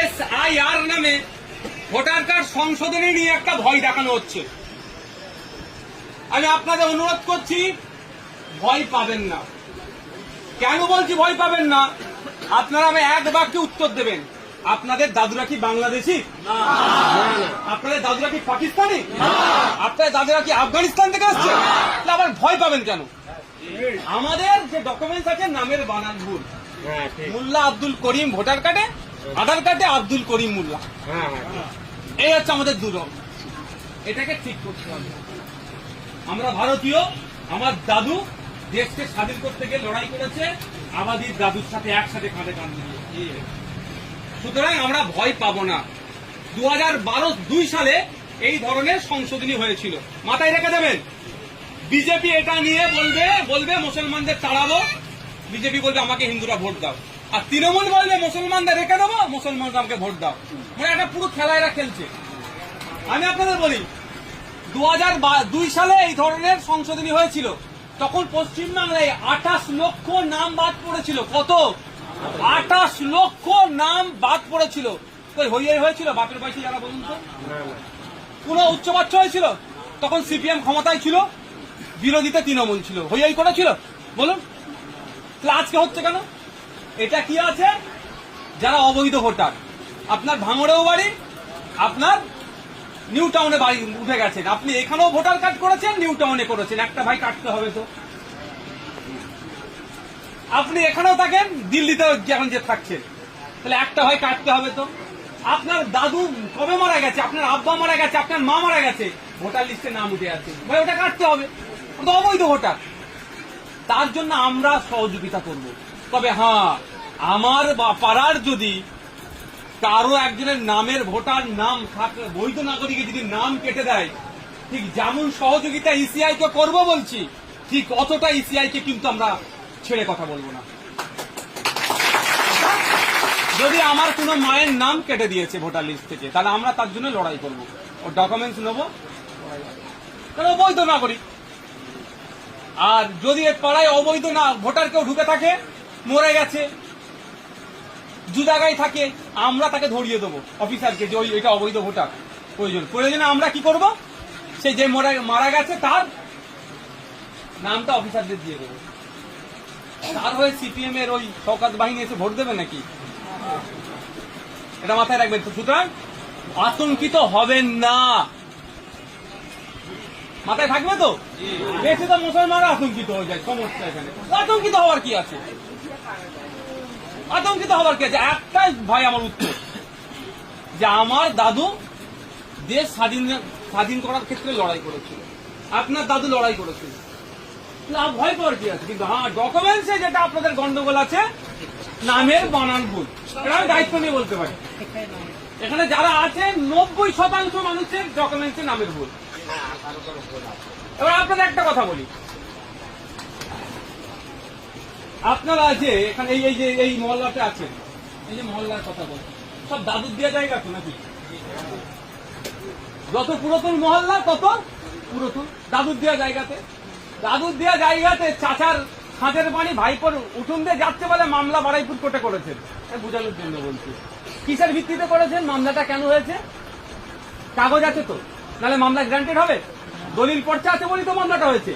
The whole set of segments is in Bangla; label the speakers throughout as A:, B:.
A: এস আই আর নামে ভোটার কার্ড সংশোধনী নিয়ে একটা ভয় দেখানো হচ্ছে। আমি আপনাদের অনুরোধ করছি ভয় পাবেন না। কেন বলছি ভয় পাবেন না? আপনারা আমি এক বাক্যে উত্তর দেবেন। আপনাদের দাদুরা কি বাংলাদেশি? আপনাদের দাদুরা কি পাকিস্তানি? আপনাদের দাদুরা কি আফগানিস্তান থেকে আসছে আবার ভয় পাবেন কেন? আমাদের যে ডকুমেন্টস আছে নামের বানান ভুল।
B: হ্যাঁ
A: মোল্লা আব্দুল করিম ভোটার কার্ডে আধার কার্ডে আব্দুল করিম মোল্লা।
B: হ্যাঁ হ্যাঁ।
A: এই হচ্ছে আমাদের দুর্লভ এটাকে ঠিক করতে হবে। আমরা ভারতীয় আমার দাদু দেশকে স্বাধীন করতে গিয়ে লড়াই করেছে আমাদের দাদুর সাথে একসাথে কাঁধে কাঁধ মিলিয়ে। সুতরাং আমরা ভয় পাবো না। দু হাজার দুই সালে এই ধরনের সংশোধনী হয়েছিল। মাথায় রেখে দেবেন। বিজেপি এটা নিয়ে বলবে বলবে মুসলমানদের তাড়াবো। বিজেপি বলবে আমাকে হিন্দুরা ভোট দাও। আর তৃণমূল বলবে মুসলমানদের রেখে দেবো, মুসলমানরা আমাকে ভোট দাও। মানে একটা পুরো খেলা এরা খেলছে। আমি আপনাদের বলি দু দুই সালে এই ধরনের সংশোধনী হয়েছিল। তখন পশ্চিমবাংলায় আঠাশ লক্ষ নাম বাদ পড়েছিল। কত? আঠাশ লক্ষ নাম বাদ পড়েছিল। হইয়াই হয়েছিল, বাপের পয়সা যারা বলুন তো।
B: না না
A: পুরো উচ্চবাচ্য হয়েছিল। তখন সিপিএম ক্ষমতায় ছিল, বিরোধীতে তৃণমূল ছিল। হইয়াই করেছিল, বলুন। আজকে হচ্ছে কেন? এটা কি আছে? যারা অবৈধ ভোটার। আপনার ভাঙড়েও বাড়ি, আপনার নিউ টাউনে বাড়ি উঠে গেছেন। আপনি এখানেও ভোটার কার্ড করেছেন, নিউ টাউনে করেছেন। একটা ভাই কাটতে হবে তো। আপনি এখানেও থাকেন, দিল্লিতেও যেমন যে থাকছেন। তাহলে একটা ভাই কাটতে হবে তো। আপনার দাদু কবে মারা গেছে? আপনার আব্বা মারা গেছে? আপনার মা মারা গেছে? ভোটার লিস্টে নাম উঠে আছে। ভাই, ওটা কাটতে হবে। অবৈধ ভোটার। তার জন্য আমরা সহযোগিতা করব। তবে হ্যাঁ আমার পাড়ার যদি কারও একজনের নামের ভোটার নাম থাকে, বৈধ নাগরিকের যদি নাম কেটে দেয়, ঠিক যেমন সহযোগিতা ইসিআই কে করব বলছি, ঠিক অতটা ইসিআই কে কিন্তু আমরা ছেড়ে কথা বলব না। যদি আমার কোনো মায়ের নাম কেটে দিয়েছে ভোটার লিস্ট থেকে, তাহলে আমরা তার জন্য লড়াই করব। ওর ডকুমেন্টস নেব কারণ অবৈধ নাগরিক। আর যদি পাড়ায় অবৈধ না, ভোটার কেউ ঢুকে থাকে মরে গেছে। দু জায়গায় থাকে আমরা তাকে ধরিয়ে দেবো। অফিসারকে যে ওই এটা অবৈধ ভোটার। প্রয়োজন। প্রয়োজনে আমরা কি করব? সে যে মরা মারা গেছে তার নামটা অফিসারদের দিয়ে দেবো। তার হয়ে সিপিএম এর ওই শওকাত বাহিনী এসে ভোট দেবে নাকি? এটা মাথায় রাখবেন তো। সুতরাং আতঙ্কিত হবেন না। মাথায় থাকবে তো? বেশি তো মুসলমানরা আতঙ্কিত হয়ে যায় সমস্যা এখানে। আতঙ্কিত হওয়ার কি আছে? আতঙ্কিত হওয়ার কি আছে? একটাই ভাই আমার উত্তর। যে আমার দাদু দেশ স্বাধীন স্বাধীন করার ক্ষেত্রে লড়াই করেছিল। আপনার দাদু লড়াই করেছিল। ভয় পাওয়ার কি আছে? কিন্তু হ্যাঁ ডকুমেন্টসে যেটা আপনাদের গন্ডগোল আছে, নামের বানান ভুল। এটা আমি দায়িত্ব নিয়ে বলতে পারি। এখানে যারা আছে, নব্বই শতাংশ মানুষের ডকুমেন্টসে নামের ভুল। এবার আপনাদের একটা কথা বলি। আপনারা যে এখানে এই যে এই মহল্লাতে আছেন, এই যে মহল্লার কথা বলছেন সব দাদুর দেওয়া জায়গা তো নাকি? যত পুরাতন মহল্লা, তত পুরাতন দাদুর দেওয়া জায়গাতে। দাদুর দেওয়া জায়গাতে চাচার খাঁচের পানি ভাইপোর উঠুন দিয়ে যাচ্ছে বলে মামলা বাড়াইপুর কোর্টে করেছেন। বোঝানোর জন্য বলছি। কিসের ভিত্তিতে করেছেন? মামলাটা কেন হয়েছে? কাগজ আছে তো। নাহলে মামলা গ্রান্টেড হবে? দলিল পর্চা আছে বলেই তো মামলাটা হয়েছে।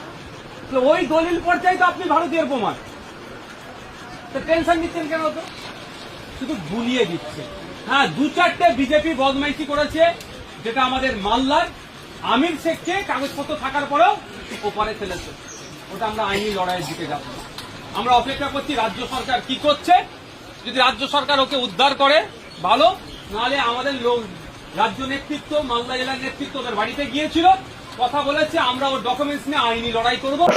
A: তো ওই দলিল পর্চাই তো আপনি ভারতীয় প্রমাণ। টেনশন নিচ্ছেন কেন তো? শুধু ভুলিয়ে দিচ্ছে। হ্যাঁ দু চারটে বিজেপি বদমাইশি করেছে, যেটা আমাদের মাল্লার আমির শেখকে কাগজপত্র থাকার পরেও ওপারে ফেলেছে ওটা আমরা আইনি লড়াইয়ের দিকে যাব আমরা অপেক্ষা করছি রাজ্য সরকার কি করছে। যদি রাজ্য সরকার ওকে উদ্ধার করে, ভালো। নাহলে আমাদের লোক রাজ্য নেতৃত্ব, মালদা জেলার নেতৃত্ব ওদের বাড়িতে গিয়েছিল।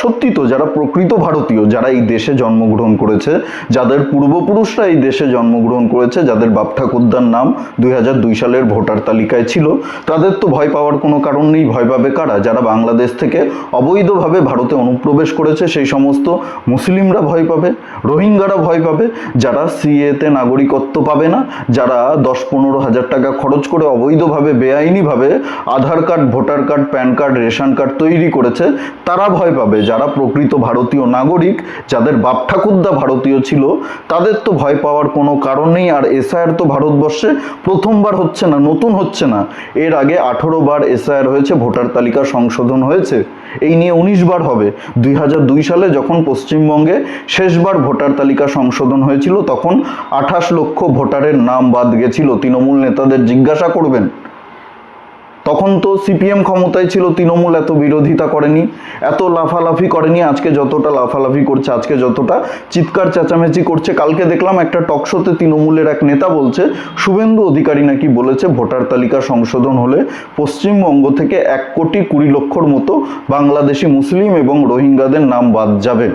C: সত্যি তো, যারা প্রকৃত ভারতীয়, যারা এই দেশে জন্মগ্রহণ করেছে, যাদের পূর্বপুরুষরা এই দেশে জন্মগ্রহণ করেছে, যাদের বাপ ঠাকুরদার নাম দুই হাজার দুই সালের ভোটার তালিকায় ছিল, তাদের তো ভয় পাওয়ার কোনো কারণ নেই, ভয় পাবে কারা? যারা বাংলাদেশ থেকে অবৈধভাবে ভারতে অনুপ্রবেশ করেছে, সেই সমস্ত মুসলিমরা ভয় পাবে, রোহিঙ্গারা ভয় পাবে, যারা সিএতে নাগরিকত্ব পাবে না, যারা দশ পনেরো হাজার টাকা খরচ করে অবৈধভাবে, বেআইনিভাবে Aadhaar card, voter card, PAN card ration card তৈরি করেছে, তারা ভয় পাবে। যারা প্রকৃত ভারতীয় নাগরিক, যাদের বাপ ঠাকুরদা ভারতীয় ছিল, তাদের তো ভয় পাওয়ার কোনো কারণ নেই। আর এসআইআর তো ভারতবর্ষে প্রথমবার হচ্ছে না, নতুন হচ্ছে না। এর আগে আঠেরো বার এসআইআর হয়েছে, ভোটার তালিকা সংশোধন হয়েছে। এই নিয়ে উনিশ বার হবে। দুই হাজার দুই সালে যখন পশ্চিমবঙ্গে শেষবার ভোটার তালিকা সংশোধন হয়েছিল, তখন আঠাশ লক্ষ ভোটারের নাম বাদ গেছিল। তৃণমূল নেতাদের জিজ্ঞাসা করবেন তখন তো সিপিএম ক্ষমতায় ছিল, তৃণমূল এত বিরোধিতা করেনি, এত লাফালাফি করেনি, আজকে যতটা লাফালাফি করছে, আজকে যতটা চিৎকার চেঁচামেচি করছে, কালকে দেখলাম একটা টকশোতে তৃণমূলের এক নেতা বলছে, শুভেন্দু অধিকারী নাকি বলেছে ভোটার তালিকা সংশোধন হলে পশ্চিমবঙ্গ থেকে এক কোটি কুড়ি লক্ষর মতো বাংলাদেশি মুসলিম এবং রোহিঙ্গাদের নাম বাদ যাবে।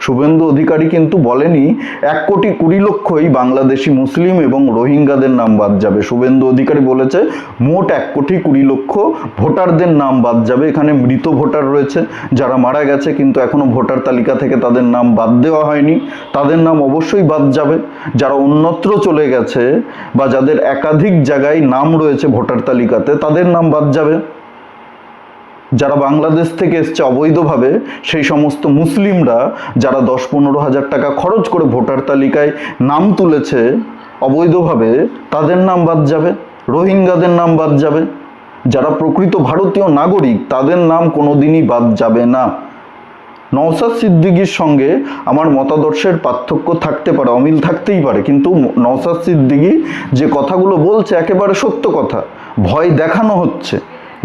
C: শুভেন্দু অধিকারী কিন্তু বলেনি, এক কোটি কুড়ি লক্ষই বাংলাদেশি মুসলিম এবং রোহিঙ্গাদের নাম বাদ যাবে। শুভেন্দু অধিকারী বলেছে, মোট এক কোটি কুড়ি লক্ষ ভোটারদের নাম বাদ যাবে। এখানে মৃত ভোটার রয়েছে, যারা মারা গেছে, কিন্তু এখনও ভোটার তালিকা থেকে তাদের নাম বাদ দেওয়া হয়নি। তাদের নাম অবশ্যই বাদ যাবে। যারা অন্যত্র চলে গেছে বা যাদের একাধিক জায়গায় নাম রয়েছে ভোটার তালিকাতে, তাদের নাম বাদ যাবে। যারা বাংলাদেশ থেকে এসছে অবৈধভাবে, সেই সমস্ত মুসলিমরা যারা দশ পনেরো হাজার টাকা খরচ করে ভোটার তালিকায় নাম তুলেছে অবৈধভাবে, তাদের নাম বাদ যাবে, রোহিঙ্গাদের নাম বাদ যাবে। যারা প্রকৃত ভারতীয় নাগরিক, তাদের নাম কোনোদিনই বাদ যাবে না। নওসাদ সিদ্দিকির সঙ্গে আমার মতাদর্শের পার্থক্য থাকতে পারে, অমিল থাকতেই পারে, কিন্তু নওসাদ সিদ্দিকি যে কথাগুলো বলছে একেবারে সত্য কথা। ভয় দেখানো হচ্ছে।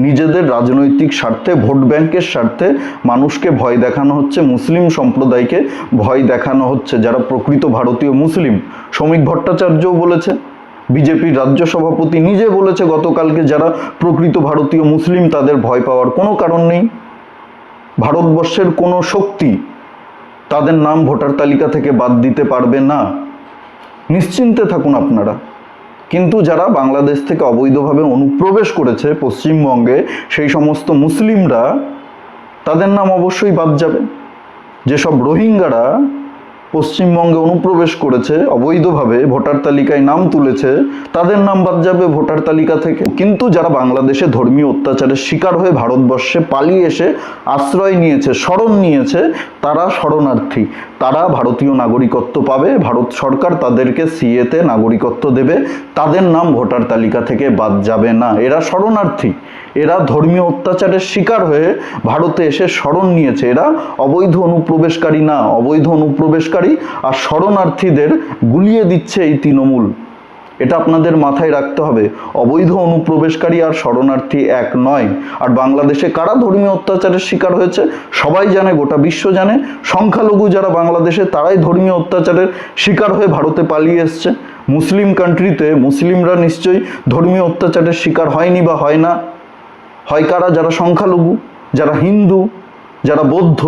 C: নিজেদের রাজনৈতিক স্বার্থে, ভোট ব্যাংকের স্বার্থে মানুষকে ভয় দেখানো হচ্ছে, মুসলিম সম্প্রদায়কে ভয় দেখানো হচ্ছে, যারা প্রকৃত ভারতীয় মুসলিম। শ্রমিক ভট্টাচার্যও বলেছে, বিজেপির রাজ্য সভাপতি নিজে বলেছে গতকালকে যারা প্রকৃত ভারতীয় মুসলিম তাদের ভয় পাওয়ার কোনো কারণ নেই। ভারতবর্ষের কোনো শক্তি তাদের নাম ভোটার তালিকা থেকে বাদ দিতে পারবে না। নিশ্চিন্তে থাকুন আপনারা। কিন্তু যারা বাংলাদেশ থেকে অবৈধভাবে অনুপ্রবেশ করেছে পশ্চিমবঙ্গে, সেই সমস্ত মুসলিমরা, তাদের নাম অবশ্যই বাদ যাবে। যেসব রোহিঙ্গারা পশ্চিমবঙ্গে অনুপ্রবেশ করেছে, অবৈধভাবে ভোটার তালিকায় নাম তুলেছে, তাদের নাম বাদ যাবে ভোটার তালিকা থেকে। কিন্তু যারা বাংলাদেশে ধর্মীয় অত্যাচারের শিকার হয়ে ভারতবর্ষে পালিয়ে এসে আশ্রয় নিয়েছে শরণ নিয়েছে, তারা শরণার্থী। তারা ভারতীয় নাগরিকত্ব পাবে, ভারত সরকার তাদেরকে সিএতে নাগরিকত্ব দেবে, তাদের নাম ভোটার তালিকা থেকে বাদ যাবে না। এরা শরণার্থী। এরা ধর্মীয় অত্যাচারের শিকার হয়ে ভারতে এসে শরণ নিয়েছে। এরা অবৈধ অনুপ্রবেশকারী না, অবৈধ অনুপ্রবেশকারী আর শরণার্থীদের গুলিয়ে দিচ্ছে এই তৃণমূল। এটা আপনাদের মাথায় রাখতে হবে। অবৈধ অনুপ্রবেশকারী আর শরণার্থী এক নয়। আর বাংলাদেশে কারা ধর্মীয় অত্যাচারের শিকার হয়েছে, সবাই জানে, গোটা বিশ্ব জানে। সংখ্যালঘু যারা বাংলাদেশে, তারাই ধর্মীয় অত্যাচারের শিকার হয়ে ভারতে পালিয়ে এসছে। মুসলিম কান্ট্রিতে মুসলিমরা নিশ্চয়ই ধর্মীয় অত্যাচারের শিকার হয়নি বা হয় না। হয় কারা? যারা সংখ্যালঘু, যারা হিন্দু, যারা বৌদ্ধ।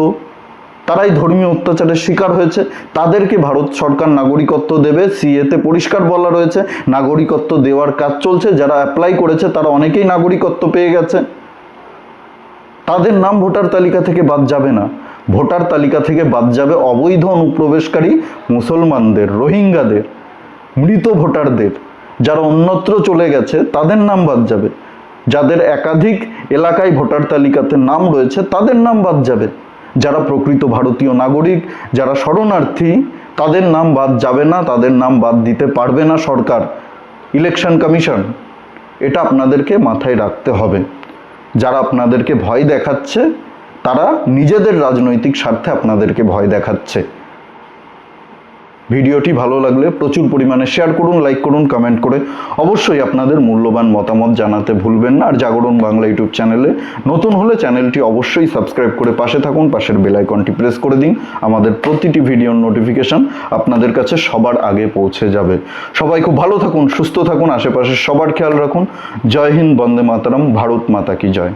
C: তারাই ধর্মীয় অত্যাচারের শিকার হয়েছে। তাদেরকে ভারত সরকার নাগরিকত্ব দেবে, সিএতে পরিষ্কার বলা রয়েছে। নাগরিকত্ব দেওয়ার কাজ চলছে, যারা অ্যাপ্লাই করেছে তারা অনেকেই নাগরিকত্ব পেয়ে গেছে। তাদের নাম ভোটার তালিকা থেকে বাদ যাবে না। ভোটার তালিকা থেকে বাদ যাবে অবৈধ অনুপ্রবেশকারী মুসলমানদের, রোহিঙ্গাদের, মৃত ভোটারদের। যারা অন্যত্র চলে গেছে, তাদের নাম বাদ যাবে। যাদের একাধিক এলাকায় ভোটার তালিকাতে নাম রয়েছে, তাদের নাম বাদ যাবে। যারা প্রকৃত ভারতীয় নাগরিক, যারা শরণার্থী, তাদের নাম বাদ যাবে না, তাদের নাম বাদ দিতে পারবে না সরকার। ইলেকশন কমিশন, এটা আপনাদেরকে মাথায় রাখতে হবে। যারা আপনাদেরকে ভয় দেখাচ্ছে, তারা নিজেদের রাজনৈতিক স্বার্থে আপনাদেরকে ভয় দেখাচ্ছে। ভিডিওটি ভালো লাগলে প্রচুর পরিমাণে শেয়ার করুন লাইক করুন কমেন্ট করে অবশ্যই আপনাদের মূল্যবান মতামত জানাতে ভুলবেন না। আর জাগরণ বাংলা ইউটিউব চ্যানেলে নতুন হলে চ্যানেলটি অবশ্যই সাবস্ক্রাইব করে পাশে থাকুন, পাশের বেল আইকনটি প্রেস করে দিন। আমাদের প্রতিটি ভিডিওর নোটিফিকেশন আপনাদের কাছে সবার আগে পৌঁছে যাবে। সবাই খুব ভালো থাকুন, সুস্থ থাকুন, আশেপাশে সবার খেয়াল রাখুন। জয় হিন্দ, বন্দে মাতারাম, ভারত মাতা কি জয়।